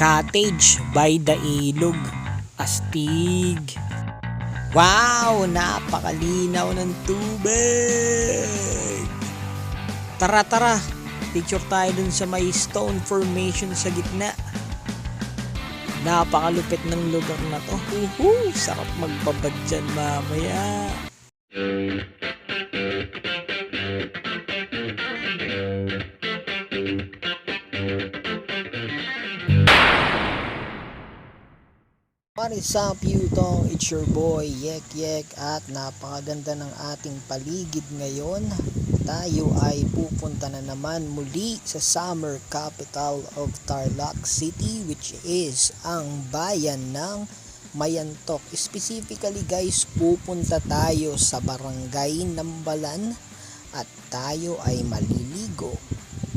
Cottage by the ilog. Astig. Wow! Napakalinaw ng tubig! Tara, tara! Picture tayo dun sa may stone formation sa gitna. Napakalupit ng lugar na to. Uhu! Sarap magbabad dyan mamaya. What is up, Yutong? It's your boy, Yek Yek at napakaganda ng ating paligid ngayon. Tayo ay pupunta na naman muli sa summer capital of Tarlac City which is ang bayan ng Mayantok. Specifically guys, pupunta tayo sa barangay Nambalan at tayo ay maliligo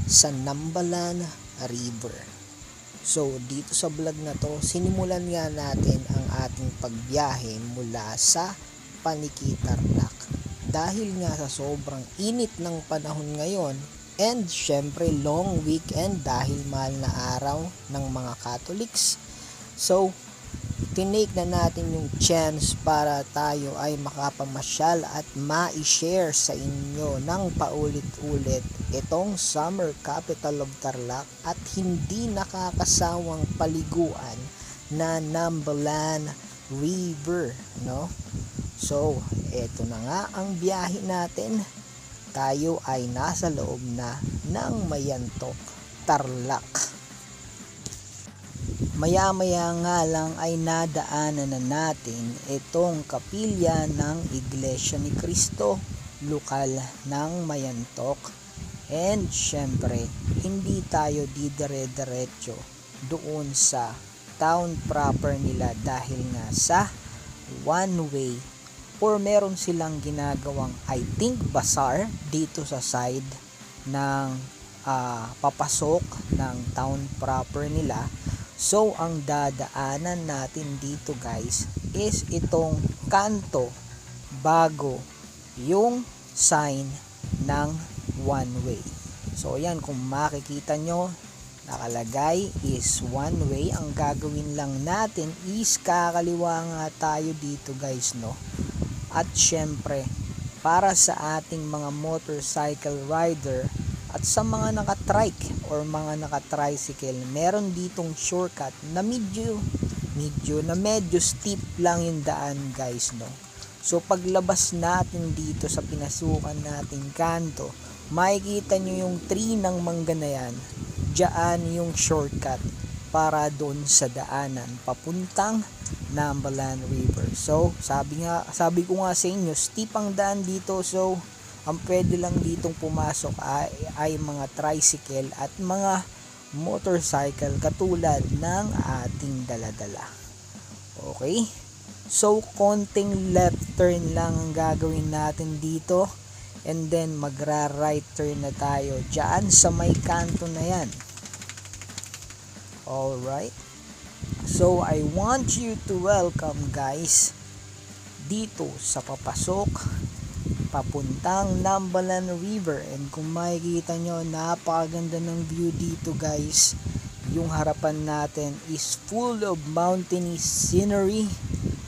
sa Nambalan River. So, dito sa vlog na to, sinimulan nga natin ang ating pagbiyahe mula sa Panikitarlac. Dahil nga sa sobrang init ng panahon ngayon, and syempre long weekend dahil mahal na araw ng mga Catholics. So, tinake na natin yung chance para tayo ay makapamasyal at ma-share sa inyo ng paulit-ulit itong summer capital of Tarlac at hindi nakakasawang paliguan na Nambalan River, no? So, eto na nga ang biyahe natin. Tayo ay nasa loob na ng Mayantok, Tarlac. Maya-maya nga lang ay nadaanan na natin itong kapilya ng Iglesia ni Cristo, lokal ng Mayantok. And syempre, hindi tayo didire-diretso doon sa town proper nila dahil nga sa one way or meron silang ginagawang I think bazaar dito sa side ng ah, papasok ng town proper nila So, ang dadaanan natin dito guys is itong kanto bago yung sign ng one way. So, ayan, kung makikita nyo, nakalagay is one way. Ang gagawin lang natin is kakaliwa nga tayo dito guys, no? At syempre, para sa ating mga motorcycle rider, at sa mga naka-trike or mga naka-tricycle, meron ditong shortcut na medyo, medyo, na medyo steep lang yung daan guys, no? So, paglabas natin dito sa pinasukan nating kanto, makikita nyo yung tree ng mangga na yan. Diyan yung shortcut para doon sa daanan papuntang Nambalan River. So, sabi nga, sabi ko nga sa inyo, steep ang daan dito. So, ang pwede lang ditong pumasok ay, ay mga tricycle at mga motorcycle katulad ng ating daladala. Okay? So, konting left turn lang ang gagawin natin dito and then magra right turn na tayo dyan sa may kanto na yan. Alright? So, I want you to welcome guys dito sa papasok papuntang Nambalan River. And kung makikita nyo napakaganda ng view dito guys. Yung harapan natin is full of mountainy scenery.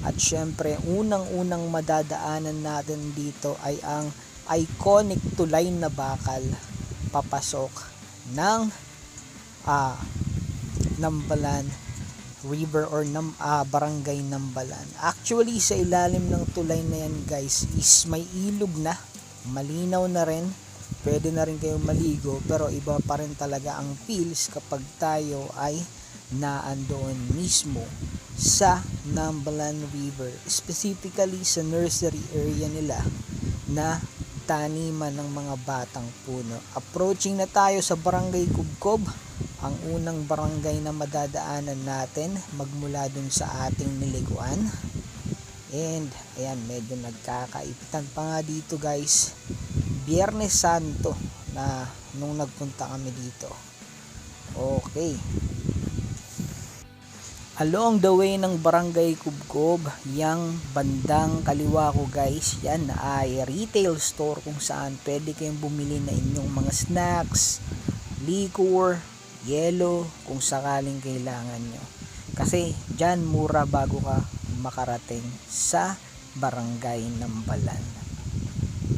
At syempre unang unang madadaanan natin dito ay ang iconic tulay na bakal. Papasok ng ah, Nambalan river or nam, ah, barangay Nambalan. Actually, sa ilalim ng tulay na yan guys is may ilog na. Malinaw na rin. Pwede na rin kayong maligo pero iba pa rin talaga ang feels kapag tayo ay naandoon mismo sa Nambalan River. Specifically sa nursery area nila na taniman ng mga batang puno. Approaching na tayo sa barangay Kubkob ang unang barangay na madadaanan natin magmula dun sa ating niliguan. And ayan medyo nagkakaipitan pa nga dito guys. Biyernes Santo na nung nagpunta kami dito. Okay. Along the way ng barangay Kubkob yang bandang kaliwa ko guys yan ay retail store kung saan pwede kayong bumili na inyong mga snacks liquor yelo kung sakaling kailangan nyo. Kasi dyan mura bago ka makarating sa barangay ng Balan.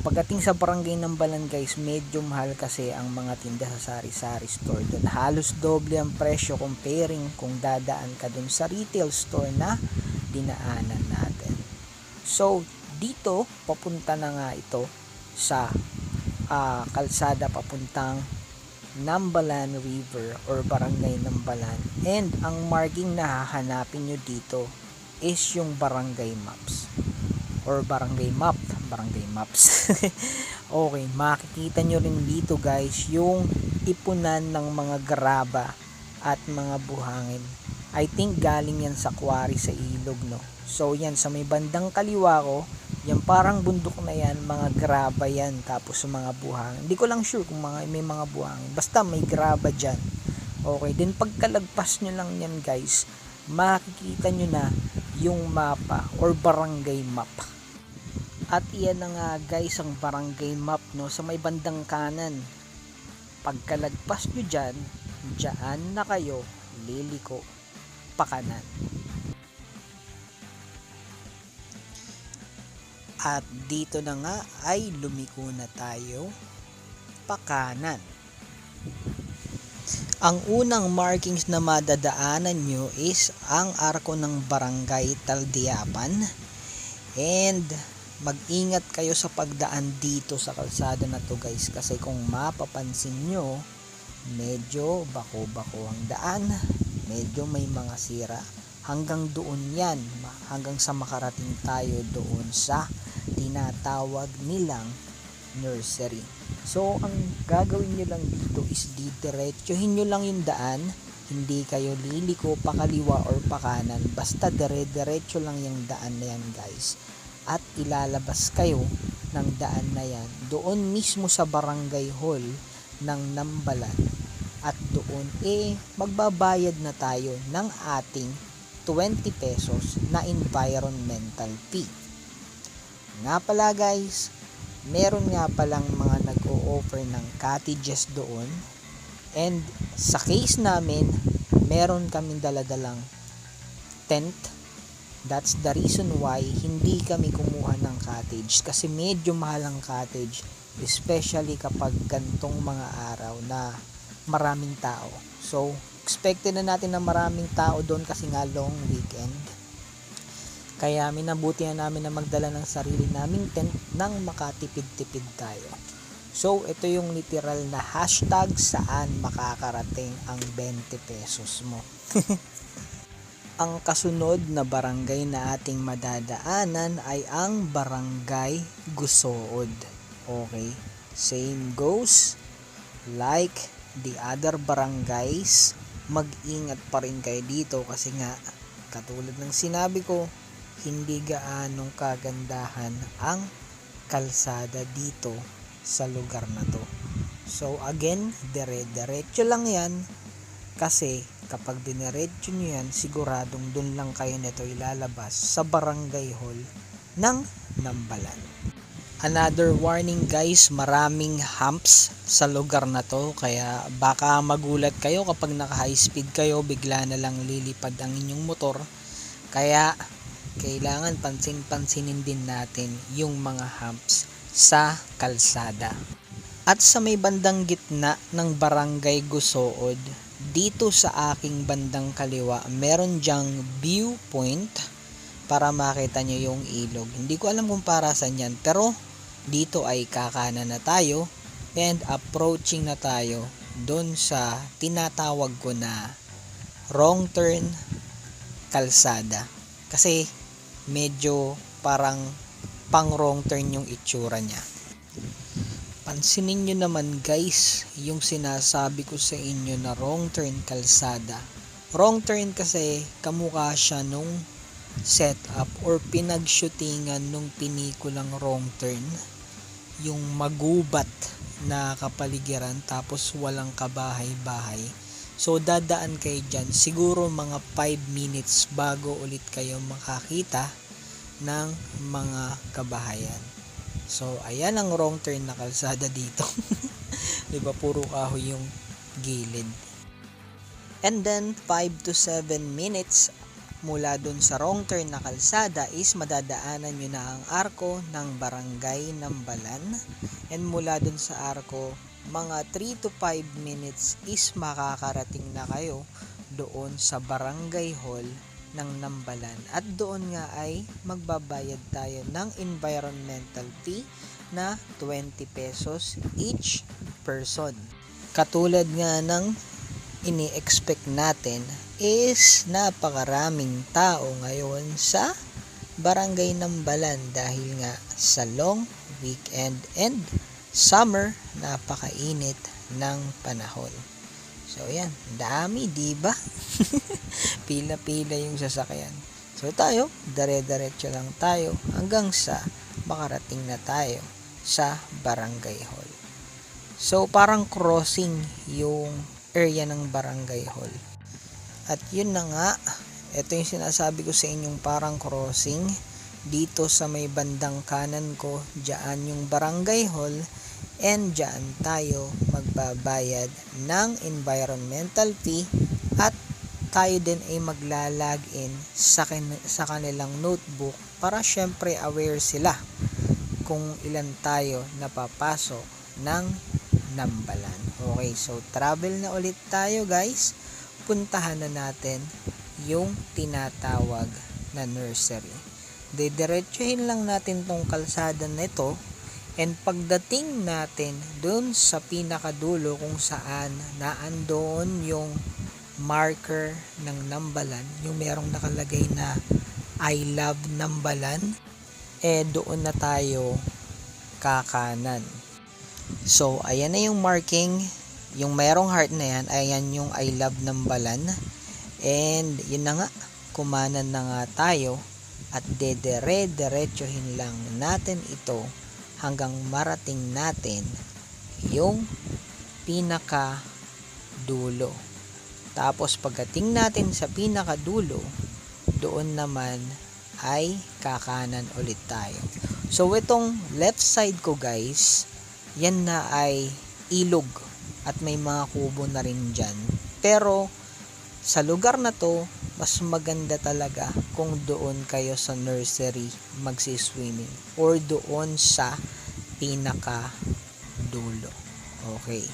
Pagdating sa barangay ng Balan guys, medyo mahal kasi ang mga tinda sa sari-sari store doon. Halos doble ang presyo comparing kung dadaan ka doon sa retail store na dinaanan natin. So, dito, papunta na nga ito sa ah, kalsada papuntang Nambalan River or Barangay Nambalan. And ang marking na hahanapin nyo dito is yung barangay maps. Or barangay map. Barangay maps. Okay makikita nyo rin dito guys yung ipunan ng mga graba at mga buhangin. I think galing yan sa quarry sa ilog no? So yan sa may bandang kaliwa ko yan parang bundok na yan mga graba yan tapos yung mga buhangin hindi ko lang sure kung mga, may mga buhangin basta may graba dyan okay then pagkalagpas nyo lang yan guys makikita nyo na yung mapa or barangay map at iyan na nga guys ang barangay map no sa may bandang kanan. Pagkalagpas nyo dyan, dyan na kayo liliko pakanan. At dito na nga ay lumiko na tayo pakanan. Ang unang markings na madadaanan nyo is ang arko ng barangay Taldiapan and mag-ingat kayo sa pagdaan dito sa kalsada na to guys kasi kung mapapansin nyo medyo bako-bako ang daan. Medyo may mga sira. Hanggang doon yan. Hanggang sa makarating tayo doon sa tinatawag nilang nursery. So ang gagawin nyo lang dito is didiretsuhin nyo lang yung daan. Hindi kayo liliko pakaliwa or pakanan. Basta dire-diretso lang yung daan na yan guys. At ilalabas kayo ng daan na yan doon mismo sa barangay hall ng Nambalan. At doon eh magbabayad na tayo ng ating 20 pesos na environmental fee. Nga pala guys, meron nga palang mga nag-o-offer ng cottages doon and sa case namin, meron kaming daladalang tent That's the reason why hindi kami kumuha ng cottage kasi medyo mahal ang cottage especially kapag gantong mga araw na maraming tao. So, expected na natin na maraming tao doon kasi nga long weekend. Kaya minabuti na namin na magdala ng sarili naming tent nang makatipid-tipid tayo. So, ito yung literal na hashtag saan makakarating ang 20 pesos mo. Ang kasunod na barangay na ating madadaanan ay ang Barangay Gusood. Okay, same goes like the other barangays. Mag-ingat pa rin kayo dito kasi nga katulad ng sinabi ko, hindi gaanong kagandahan ang kalsada dito sa lugar na to. So again, dire-diretso lang yan kasi kapag diniretso nyo yan, siguradong dun lang kayo nito ilalabas sa barangay hall ng Nambalan. Another warning guys, maraming humps sa lugar na to kaya baka magulat kayo kapag naka high speed kayo bigla na lang lilipad ang inyong motor. Kaya kailangan pansin-pansinin din natin yung mga humps sa kalsada. At sa may bandang gitna ng barangay Gusood, dito sa aking bandang kaliwa, meron diyang viewpoint para makita nyo yung ilog. Hindi ko alam kung para saan yan, pero dito ay kakana na tayo and approaching na tayo doon sa tinatawag ko na wrong turn kalsada. Kasi medyo parang pang wrong turn yung itsura niya. Pansinin nyo naman guys, yung sinasabi ko sa inyo na wrong turn kalsada. Wrong turn kasi kamukha siya nung setup or pinagshootingan nung pinikulang wrong turn. Yung magubat na kapaligiran tapos walang kabahay-bahay. So dadaan kayo dyan, siguro mga 5 minutes bago ulit kayo makakita ng mga kabahayan. So, ayan ang wrong turn na kalsada dito. 'Di ba puro kahoy yung gilid. And then 5 to 7 minutes mula dun sa wrong turn na kalsada is madadaanan nyo na ang arko ng barangay Nambalan. And mula dun sa arko, mga 3 to 5 minutes is makakarating na kayo doon sa barangay hall ng Nambalan. At doon nga ay magbabayad tayo ng environmental fee na 20 pesos each person. Katulad nga ng ini-expect natin is napakaraming tao ngayon sa barangay Nambalan dahil nga sa long weekend and summer napakainit ng panahon. So yan, dami 'di ba? Pila-pila yung sasakyan. So tayo, dire-diretso lang tayo hanggang sa makarating na tayo sa barangay hall. So parang crossing yung area ng barangay hall. At yun na nga, ito yung sinasabi ko sa inyong parang crossing. Dito sa may bandang kanan ko, dyan yung barangay hall and dyan tayo magbabayad ng environmental fee at tayo din ay maglalag in sa, kin- sa kanilang notebook para syempre aware sila kung ilan tayo napapasok ng Nambalan. Okay, so travel na ulit tayo guys. Puntahan na natin yung tinatawag na nursery. Didiretsuhin lang natin tong kalsada na ito and pagdating natin dun sa pinakadulo kung saan naandoon yung marker ng Nambalan, yung merong nakalagay na I love Nambalan, eh doon na tayo kakanan. So, ayan na yung marking. Yung merong heart na yan, ayan yung I love Nambalan. And, yun na nga, kumanan na nga tayo at dedere-derechohin lang natin ito hanggang marating natin yung pinaka dulo. Tapos pagdating natin sa pinaka dulo, doon naman ay kakanan ulit tayo. So itong left side ko guys, yan na ay ilog at may mga kubo na rin dyan. Pero sa lugar na to, mas maganda talaga kung doon kayo sa nursery magsiswimming or doon sa pinaka dulo. Okay.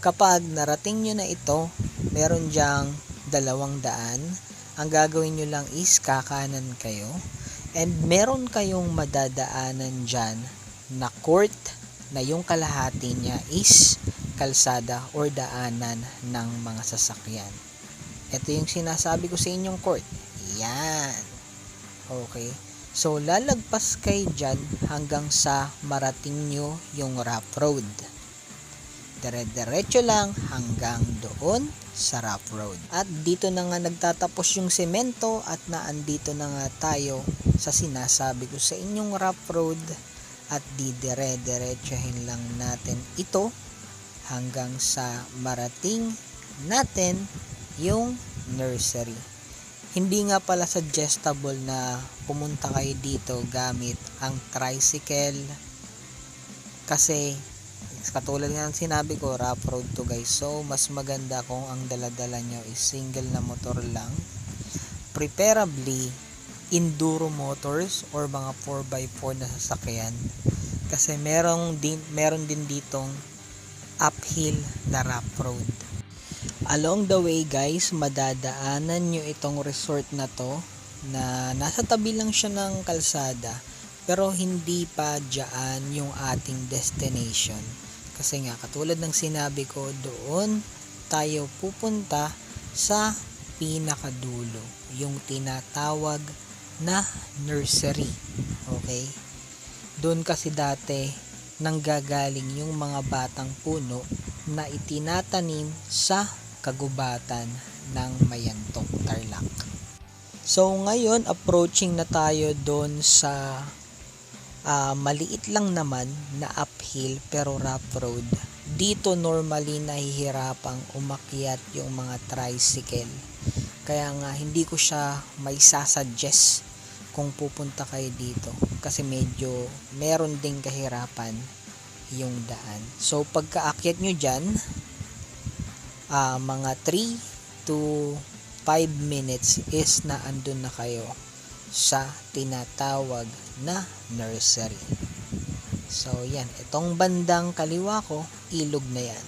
Kapag narating nyo na ito, meron dyang dalawang daan. Ang gagawin nyo lang is kakanan kayo. And meron kayong madadaanan dyan na court na yung kalahati niya is kalsada or daanan ng mga sasakyan. Ito yung sinasabi ko sa inyong court. Yan. Okay. So, lalagpas kayo dyan hanggang sa marating nyo yung rough road. Dire-diretso lang hanggang doon sa rough road. At dito na nga nagtatapos yung semento at naandito na nga tayo sa sinasabi ko sa inyong rough road at didire-diretsahin lang natin ito hanggang sa marating natin yung nursery. Hindi nga pala suggestible na pumunta kayo dito gamit ang tricycle. Kasi katulad nga ng sinabi ko rough road to guys. So mas maganda kung ang daladala nyo is single na motor lang. Preferably enduro motors or mga 4x4 na sasakyan. Kasi merong din meron din ditong uphill na rough road along the way guys madadaanan nyo itong resort na to na nasa tabi lang siya ng kalsada pero hindi pa dyan yung ating destination. Kasi nga katulad ng sinabi ko doon tayo pupunta sa pinakadulo yung tinatawag na nursery. Okay? Doon kasi dati nanggagaling yung mga batang puno na itinatanim sa kagubatan ng Mayantok, Tarlac. So ngayon approaching na tayo doon sa ah, maliit lang naman na uphill pero rough road. Dito normally nahihirapang umakyat yung mga tricycle. Kaya nga hindi ko siya may sasuggest kung pupunta kayo dito kasi medyo meron ding kahirapan yung daan. So pagkaakyat nyo dyan, ah, mga 3 to 5 minutes is na andun na kayo sa tinatawag na nursery. So yan, itong bandang kaliwa ko, ilog na yan.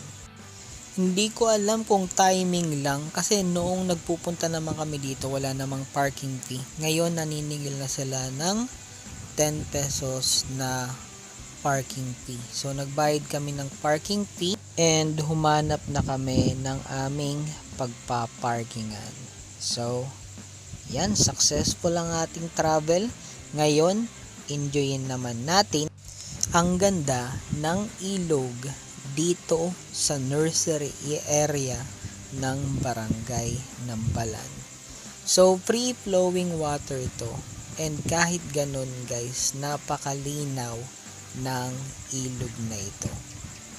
Hindi ko alam kung timing lang kasi noong nagpupunta naman kami dito wala namang parking fee. Ngayon naniningil na sila ng 10 pesos na parking fee. So nagbayad kami ng parking fee and humanap na kami ng aming pagpaparkingan. So yan, successful ang ating travel. Ngayon, enjoyin naman natin ang ganda ng ilog dito sa nursery area ng barangay Nambalan. So, free-flowing water to. And kahit ganun guys, napakalinaw ng ilog na ito.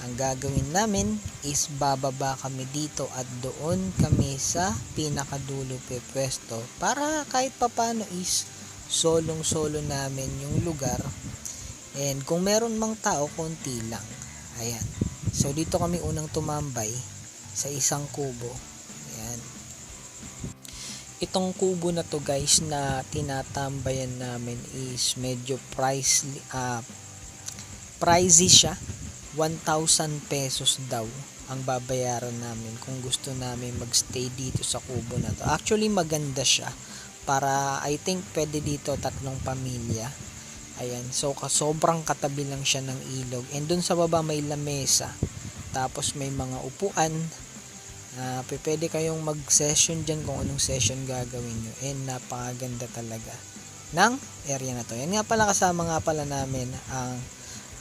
Ang gagawin namin is bababa kami dito at doon kami sa pinakadulo pe pwesto para kahit papano is solong-solo namin yung lugar and kung meron mang tao, konti lang. Ayan. So dito kami unang tumambay sa isang kubo. Ayan. Itong kubo na to guys na tinatambayan namin is medyo price ah pricey siya. 1,000 pesos daw ang babayaran namin kung gusto namin magstay dito sa kubo na to. Actually maganda siya para I think pwede dito tatlong pamilya. Ayan, so sobrang katabi lang siya ng ilog. And dun sa baba may lamesa. Tapos may mga upuan. Pe- pwede kayong mag-session dyan kung anong session gagawin nyo. And napakaganda talaga ng area na to. Yan nga pala kasama nga pala namin ang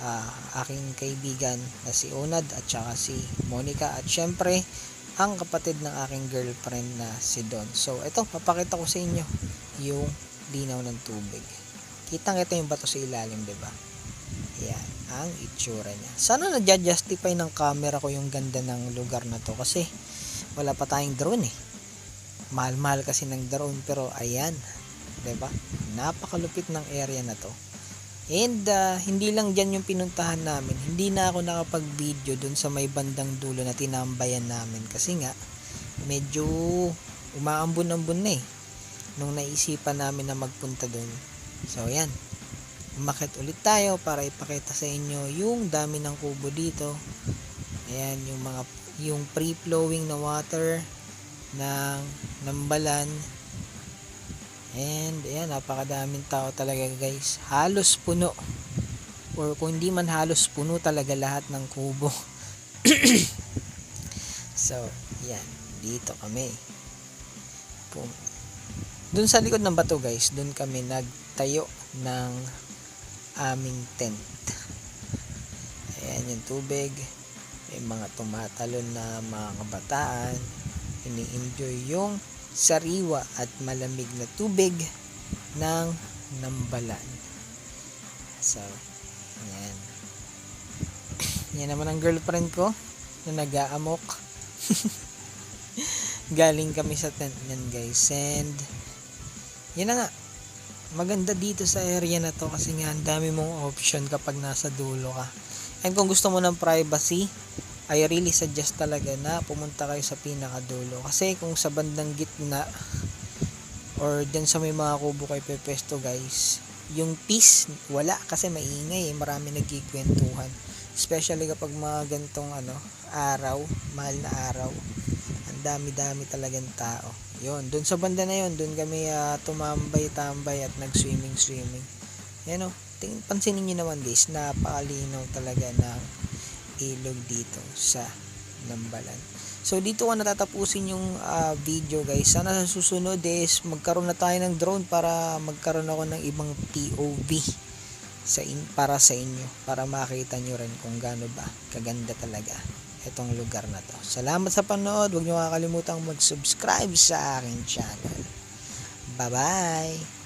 ah, aking kaibigan na si Unad at saka si Monica at syempre ang kapatid ng aking girlfriend na si Don. So ito, papakita ko sa inyo yung linaw ng tubig. Kitang kita yung bato sa ilalim, di ba? Yan, ang itsura niya. Sana na-justify ng camera ko yung ganda ng lugar na to kasi wala pa tayong drone eh. Mahal-mahal kasi ng drone pero ayan, 'di ba? Napakalupit ng area na to. And ah, hindi lang dyan yung pinuntahan namin. Hindi na ako nakapag-video dun sa may bandang dulo na tinambayan namin. Kasi nga, medyo umaambon-ambon na eh. Nung naisipan namin na magpunta dun. So, yan. Umakit ulit tayo para ipakita sa inyo yung dami ng kubo dito. Ayan, yung mga yung free-flowing na water ng nambalan And ayan, napakadaming tao talaga guys. Halos puno. Or kung hindi man halos puno talaga lahat ng kubo. so, yan. Dito kami. Pum. Doon sa likod ng bato guys, doon kami nagtayo ng aming tent. Ayan yung tubig. May mga tumatalon na mga kabataan. Ini-enjoy yung sariwa at malamig na tubig ng nambalan. So, yan. Yan naman ang girlfriend ko na nag-aamok. Galing kami sa tent niyan guys. And, yan na nga. Maganda dito sa area na to kasi nga ang dami mong option kapag nasa dulo ka. And kung gusto mo ng privacy, I really suggest talaga na pumunta kayo sa pinakadulo. Kasi kung sa bandang gitna or dyan sa may mga kubo kay Pepesto guys, yung peace wala kasi maingay eh. Marami nagkikwentuhan. Especially kapag mga gantong ano, araw, mahal na araw. Ang dami-dami talagang tao. Yun, dun sa banda na yun, dun kami ah, tumambay-tambay at nag-swimming-swimming. Yan o, tingin, pansinin nyo naman guys, napakalinaw talaga ng ilog dito sa Nambalan. So dito ko natatapusin yung ah, video guys. Sana sa susunod is magkaroon na tayo ng drone para magkaroon ako ng ibang POV sa in, para sa inyo para makita nyo rin kung gaano ba kaganda talaga itong lugar na to. Salamat sa panood. Huwag nyo kakalimutan mag-subscribe sa aking channel. Bye-bye!